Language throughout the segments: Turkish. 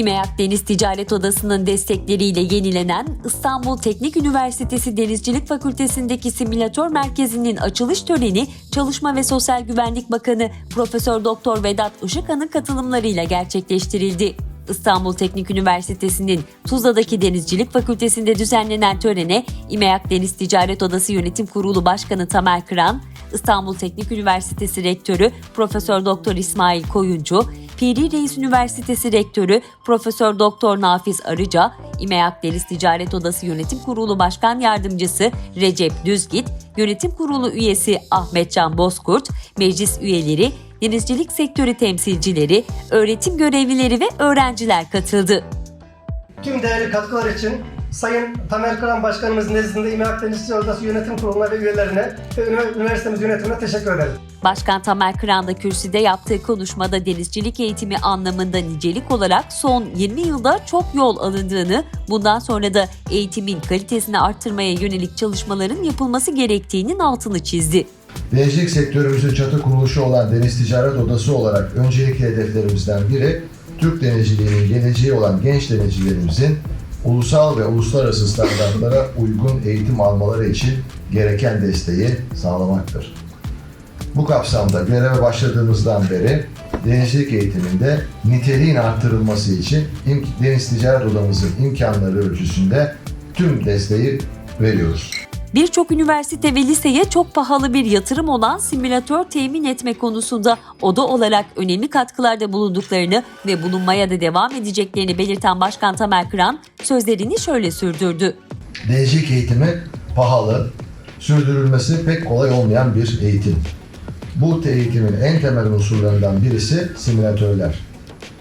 İMEAK Deniz Ticaret Odası'nın destekleriyle yenilenen İstanbul Teknik Üniversitesi Denizcilik Fakültesindeki simülatör merkezinin açılış töreni Çalışma ve Sosyal Güvenlik Bakanı Profesör Doktor Vedat Işıkhan'ın katılımlarıyla gerçekleştirildi. İstanbul Teknik Üniversitesi'nin Tuzla'daki Denizcilik Fakültesinde düzenlenen törene İMEAK Deniz Ticaret Odası Yönetim Kurulu Başkanı Tamer Kıran, İstanbul Teknik Üniversitesi Rektörü Profesör Doktor İsmail Koyuncu, Piri Reis Üniversitesi Rektörü Profesör Doktor Nafiz Arıca, İMEAK Deniz Ticaret Odası Yönetim Kurulu Başkan Yardımcısı Recep Düzgit, Yönetim Kurulu üyesi Ahmet Can Bozkurt, meclis üyeleri, denizcilik sektörü temsilcileri, öğretim görevlileri ve öğrenciler katıldı. Tüm değerli katkılar için Sayın Tamer Kıran Başkanımız nezdinde İMEAK Denizci Odası Yönetim Kurulu'na ve üyelerine ve ünivers- üniversitemiz yönetimine teşekkür ederim. Başkan Tamer Kıran da kürsüde yaptığı konuşmada denizcilik eğitimi anlamında nicelik olarak son 20 yılda çok yol alındığını, bundan sonra da eğitimin kalitesini arttırmaya yönelik çalışmaların yapılması gerektiğinin altını çizdi. Denizcilik sektörümüzün çatı kuruluşu olan Deniz Ticaret Odası olarak öncelikli hedeflerimizden biri, Türk denizciliğinin geleceği olan genç denizcilerimizin ulusal ve uluslararası standartlara uygun eğitim almaları için gereken desteği sağlamaktır. Bu kapsamda göreve başladığımızdan beri denizcilik eğitiminde niteliğin arttırılması için Deniz Ticaret Odamızın imkanları ölçüsünde tüm desteği veriyoruz. Birçok üniversite ve liseye çok pahalı bir yatırım olan simülatör temin etme konusunda oda olarak önemli katkılarda bulunduklarını ve bulunmaya da devam edeceklerini belirten Başkan Tamer Kıran sözlerini şöyle sürdürdü. Denizcilik eğitimi pahalı, sürdürülmesi pek kolay olmayan bir eğitim. Bu eğitimin en temel unsurlarından birisi simülatörler.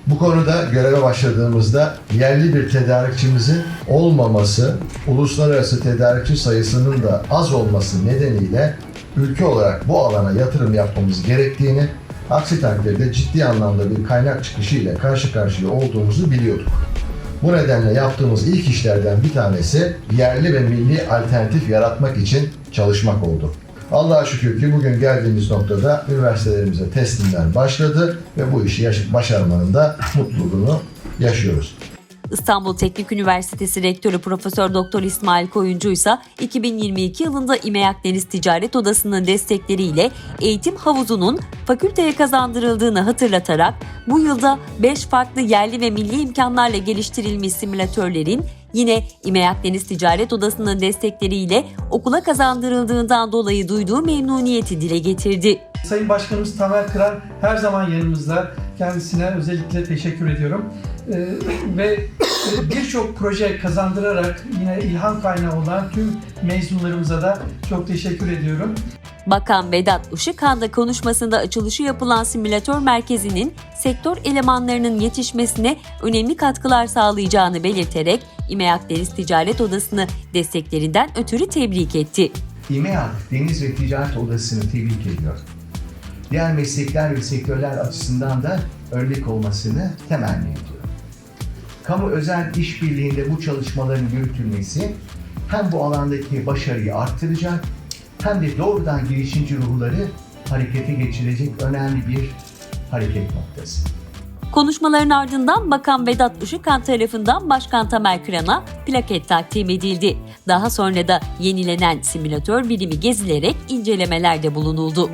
Bu konuda göreve başladığımızda yerli bir tedarikçimizin olmaması, uluslararası tedarikçi sayısının da az olması nedeniyle ülke olarak bu alana yatırım yapmamız gerektiğini, aksi takdirde ciddi anlamda bir kaynak çıkışı ile karşı karşıya olduğumuzu biliyorduk. Bu nedenle yaptığımız ilk işlerden bir tanesi yerli ve milli alternatif yaratmak için çalışmak oldu. Allah'a şükür ki bugün geldiğimiz noktada üniversitelerimize teslimler başladı ve bu işi başarmanın da mutluluğunu yaşıyoruz. İstanbul Teknik Üniversitesi Rektörü Profesör Doktor İsmail Koyuncu ise 2022 yılında İMEAK Deniz Ticaret Odası'nın destekleriyle eğitim havuzunun fakülteye kazandırıldığını hatırlatarak bu yılda 5 farklı yerli ve milli imkanlarla geliştirilmiş simülatörlerin yine İMEAK Deniz Ticaret Odası'nın destekleriyle okula kazandırıldığından dolayı duyduğu memnuniyeti dile getirdi. Sayın Başkanımız Tamer Kıran her zaman yanımızda. Kendisine özellikle teşekkür ediyorum. Ee, ve e, birçok proje kazandırarak yine ilham kaynağı olan tüm mezunlarımıza da çok teşekkür ediyorum. Bakan Vedat Işıkhan da konuşmasında açılışı yapılan simülatör merkezinin sektör elemanlarının yetişmesine önemli katkılar sağlayacağını belirterek İMEAK Deniz Ticaret Odası'nı desteklerinden ötürü tebrik etti. İMEAK Deniz ve Ticaret Odası'nı tebrik ediyor. Diğer meslekler ve sektörler açısından da örnek olmasını temenni ediyor. Kamu özel işbirliğinde bu çalışmaların yürütülmesi hem bu alandaki başarıyı arttıracak hem de doğrudan girişimci ruhları harekete geçirecek önemli bir hareket noktası. Konuşmaların ardından Bakan Vedat Işıkhan tarafından Başkan Tamer Kıran'a plaket takdim edildi. Daha sonra da yenilenen simülatör birimi gezilerek incelemelerde bulunuldu.